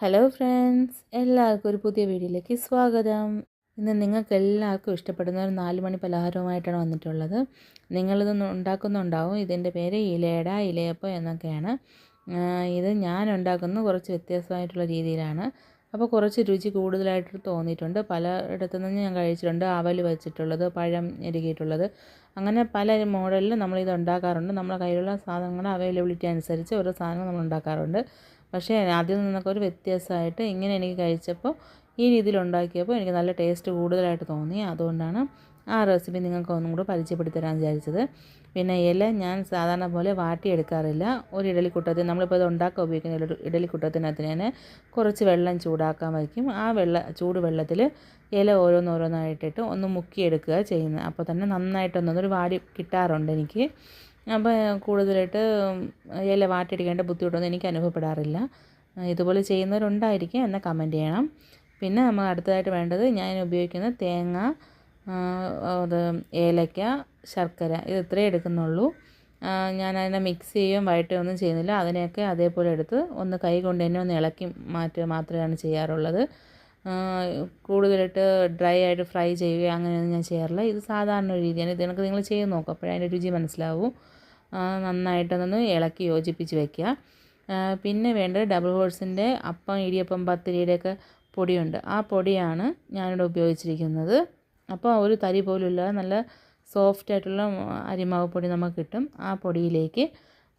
Hello friends എല്ലാവർക്കും ഒരു പുതിയ വീഡിയോയിലേക്ക് സ്വാഗതം. ഇന്ന് നിങ്ങൾക്ക് എല്ലാവർക്കും ഇഷ്ടപ്പെടുന്ന ഒരു നാല് മണി പലഹാരവുമായിട്ടാണ് വന്നിട്ടുള്ളത്. നിങ്ങളിത് ഉണ്ടാക്കുന്നുണ്ടാവും. ഇതിന്റെ പേര് ഇലയട ഇലയപ്പം എന്നൊക്കെയാണ്. ഇത് ഞാൻ ഉണ്ടാക്കുന്ന കുറച്ച് വ്യത്യസ്തമായിട്ടുള്ള രീതിയിലാണ്. അപ്പോൾ കുറച്ച് രുചി കൂടുതലായിട്ട് തോന്നിയിട്ടുണ്ട്. പലയിടത്തു നിന്ന് ഞാൻ കഴിച്ചിട്ടുണ്ട്. അവൽ വെച്ചിട്ടുള്ളത് പഴം ഞെരുകിയിട്ടുള്ളത് അങ്ങനെ പല മോഡലിൽ നമ്മളിത് ഉണ്ടാക്കാറുണ്ട്. നമ്മുടെ കയ്യിലുള്ള സാധനങ്ങളുടെ അവൈലബിലിറ്റി അനുസരിച്ച് ഓരോ സാധനങ്ങൾ നമ്മൾ ഉണ്ടാക്കാറുണ്ട്. പക്ഷേ ആദ്യം നിന്നൊക്കെ ഒരു വ്യത്യാസമായിട്ട് ഇങ്ങനെ എനിക്ക് കഴിച്ചപ്പോൾ ഈ രീതിയിൽ ഉണ്ടാക്കിയപ്പോൾ എനിക്ക് നല്ല ടേസ്റ്റ് കൂടുതലായിട്ട് തോന്നി. അതുകൊണ്ടാണ് ആ റെസിപ്പി നിങ്ങൾക്ക് ഒന്നും കൂടെ പരിചയപ്പെടുത്തി തരാൻ വിചാരിച്ചത്. പിന്നെ ഇല ഞാൻ സാധാരണ പോലെ വാട്ടിയെടുക്കാറില്ല. ഒരു ഇഡലിക്കുട്ടത്തിൽ നമ്മളിപ്പോൾ ഇത് ഉണ്ടാക്കാൻ ഉപയോഗിക്കുന്ന ഇഡലിക്കുട്ടത്തിനകത്ത് ഞാൻ കുറച്ച് വെള്ളം ചൂടാക്കാൻ വയ്ക്കും. ആ വെള്ള ചൂട് വെള്ളത്തിൽ ഇല ഓരോന്നോരോന്നായിട്ടിട്ട് ഒന്ന് മുക്കിയെടുക്കുക ചെയ്യുന്നത്. അപ്പോൾ തന്നെ നന്നായിട്ടൊന്നൊരു വാടി കിട്ടാറുണ്ട് എനിക്ക്. അപ്പോൾ കൂടുതലായിട്ട് ഇല വാട്ടിയെടുക്കേണ്ട ബുദ്ധിമുട്ടൊന്നും എനിക്ക് അനുഭവപ്പെടാറില്ല. ഇതുപോലെ ചെയ്യുന്നവരുണ്ടായിരിക്കും എന്നെ കമന്റ് ചെയ്യണം. പിന്നെ നമ്മൾ അടുത്തതായിട്ട് വേണ്ടത് ഞാൻ ഉപയോഗിക്കുന്ന തേങ്ങ അത് ഏലക്ക ശർക്കര ഇത് ഇത്രയേ എടുക്കുന്നുള്ളൂ. ഞാൻ അതിനെ മിക്സ് ചെയ്യുകയും ഒന്നും ചെയ്യുന്നില്ല. അതിനെയൊക്കെ അതേപോലെ എടുത്ത് ഒന്ന് കൈ കൊണ്ട് തന്നെ ഒന്ന് ഇളക്കി മാറ്റുക മാത്രമാണ് ചെയ്യാറുള്ളത്. കൂടുതലായിട്ട് ഡ്രൈ ആയിട്ട് ഫ്രൈ ചെയ്യുകയോ അങ്ങനെയൊന്നും ഞാൻ ചെയ്യാറില്ല. ഇത് സാധാരണ രീതിയാണ്. ഇത് നിങ്ങൾ ചെയ്ത് നോക്കും അപ്പോഴേ അതിന്റെ രുചി മനസ്സിലാവും. നന്നായിട്ടൊന്ന് ഇളക്കി യോജിപ്പിച്ച് വയ്ക്കുക പിന്നെ വേണ്ടത് ഡബിൾ ഹോഴ്സിന്റെ അപ്പം ഇടിയപ്പം പത്തിരിയുടെയൊക്കെ പൊടിയുണ്ട്. ആ പൊടിയാണ് ഞാനിവിടെ ഉപയോഗിച്ചിരിക്കുന്നത്. അപ്പോൾ ഒരു തരി പോലുമില്ല. നല്ല സോഫ്റ്റ് ആയിട്ടുള്ള അരിമാവ് പൊടി നമുക്ക് കിട്ടും. ആ പൊടിയിലേക്ക്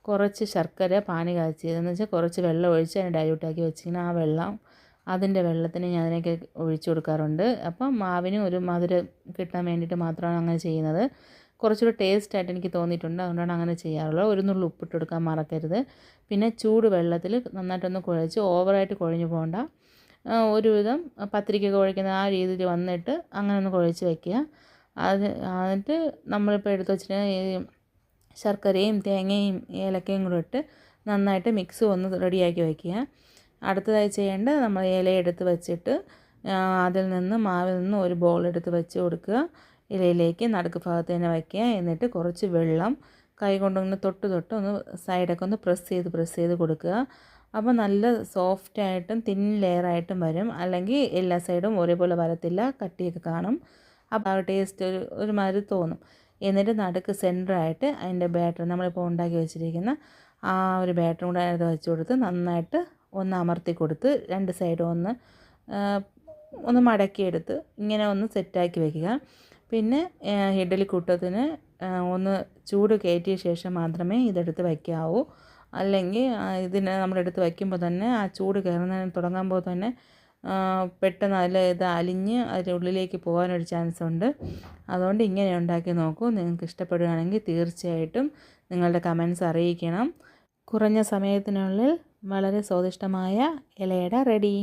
കുറച്ച് ശർക്കര പാനി കാച്ചിയതെന്ന് വെച്ചാൽ കുറച്ച് വെള്ളം ഒഴിച്ച് അതിനെ ഡൈല്യൂട്ടാക്കി വെച്ചിങ്ങനെ ആ വെള്ളം അതിന്റെ വെള്ളത്തിന് ഞാൻ അതിനൊക്കെ ഒഴിച്ചു കൊടുക്കാറുണ്ട്. അപ്പം മാവിന് ഒരു മധുരം കിട്ടാൻ വേണ്ടിയിട്ട് മാത്രമാണ് അങ്ങനെ ചെയ്യുന്നത്. കുറച്ചുകൂടി ടേസ്റ്റ് ആയിട്ട് എനിക്ക് തോന്നിയിട്ടുണ്ട്. അതുകൊണ്ടാണ് അങ്ങനെ ചെയ്യാറുള്ളത്. ഒരു നുള്ളു ഉപ്പിട്ട് കൊടുക്കാൻ മറക്കരുത്. പിന്നെ ചൂട് വെള്ളത്തിൽ നന്നായിട്ടൊന്ന് കുഴച്ച് ഓവറായിട്ട് കുഴഞ്ഞു പോകണ്ട. ഒരുവിധം പത്തിരിക്ക കുഴയ്ക്കുന്ന ആ രീതിയിൽ വന്നിട്ട് അങ്ങനെ ഒന്ന് കുഴച്ച് വയ്ക്കുക അത് എന്നിട്ട് നമ്മളിപ്പോൾ എടുത്ത് വെച്ചിട്ട് ഈ ശർക്കരയും തേങ്ങയും ഏലക്കയും കൂടെ ഇട്ട് നന്നായിട്ട് മിക്സ് ഒന്ന് റെഡിയാക്കി വയ്ക്കുക അടുത്തതായി ചെയ്യേണ്ടത് നമ്മൾ ഇല വെച്ചിട്ട് അതിൽ നിന്ന് മാവിൽ നിന്ന് ഒരു ബോൾ എടുത്ത് വെച്ച് കൊടുക്കുക. ഇലയിലേക്ക് നടുക്ക് ഭാഗത്ത് തന്നെ വയ്ക്കുക. എന്നിട്ട് കുറച്ച് വെള്ളം കൈ കൊണ്ടൊന്ന് തൊട്ട് തൊട്ട് ഒന്ന് സൈഡൊക്കെ ഒന്ന് പ്രസ് ചെയ്ത് പ്രസ് ചെയ്ത് കൊടുക്കുക. അപ്പോൾ നല്ല സോഫ്റ്റ് ആയിട്ടും തിൻ ലെയറായിട്ടും വരും. അല്ലെങ്കിൽ എല്ലാ സൈഡും ഒരേപോലെ വരത്തില്ല. കട്ടിയൊക്കെ കാണും. അപ്പോൾ ആ ടേസ്റ്റ് ഒരു ഒരുമാതിരി തോന്നും. എന്നിട്ട് നടുക്ക് സെന്ററായിട്ട് അതിന്റെ ബാറ്റർ നമ്മളിപ്പോൾ ഉണ്ടാക്കി വെച്ചിരിക്കുന്ന ആ ഒരു ബാറ്ററും കൂടെ അത് വെച്ച് കൊടുത്ത് നന്നായിട്ട് ഒന്ന് അമർത്തി കൊടുത്ത് രണ്ട് സൈഡും ഒന്ന് ഒന്ന് മടക്കിയെടുത്ത് ഇങ്ങനെ ഒന്ന് സെറ്റാക്കി വയ്ക്കുക പിന്നെ ഇഡ്ഡലിക്കൂട്ടത്തിന് ഒന്ന് ചൂട് കയറ്റിയ ശേഷം മാത്രമേ ഇതെടുത്ത് വയ്ക്കാവൂ. അല്ലെങ്കിൽ ഇതിനെ നമ്മളെടുത്ത് വയ്ക്കുമ്പോൾ തന്നെ ആ ചൂട് കയറുന്നതിന് തുടങ്ങുമ്പോൾ തന്നെ പെട്ടെന്ന് അതിൽ ഇത് അലിഞ്ഞ് അതിന്റെ ഉള്ളിലേക്ക് പോകാനൊരു ചാൻസ് ഉണ്ട്. അതുകൊണ്ട് ഇങ്ങനെ ഉണ്ടാക്കി നോക്കൂ. നിങ്ങൾക്ക് ഇഷ്ടപ്പെടുകയാണെങ്കിൽ തീർച്ചയായിട്ടും നിങ്ങളുടെ കമൻസ് അറിയിക്കണം. കുറഞ്ഞ സമയത്തിനുള്ളിൽ വളരെ സ്വാദിഷ്ടമായ ഇലയട റെഡി.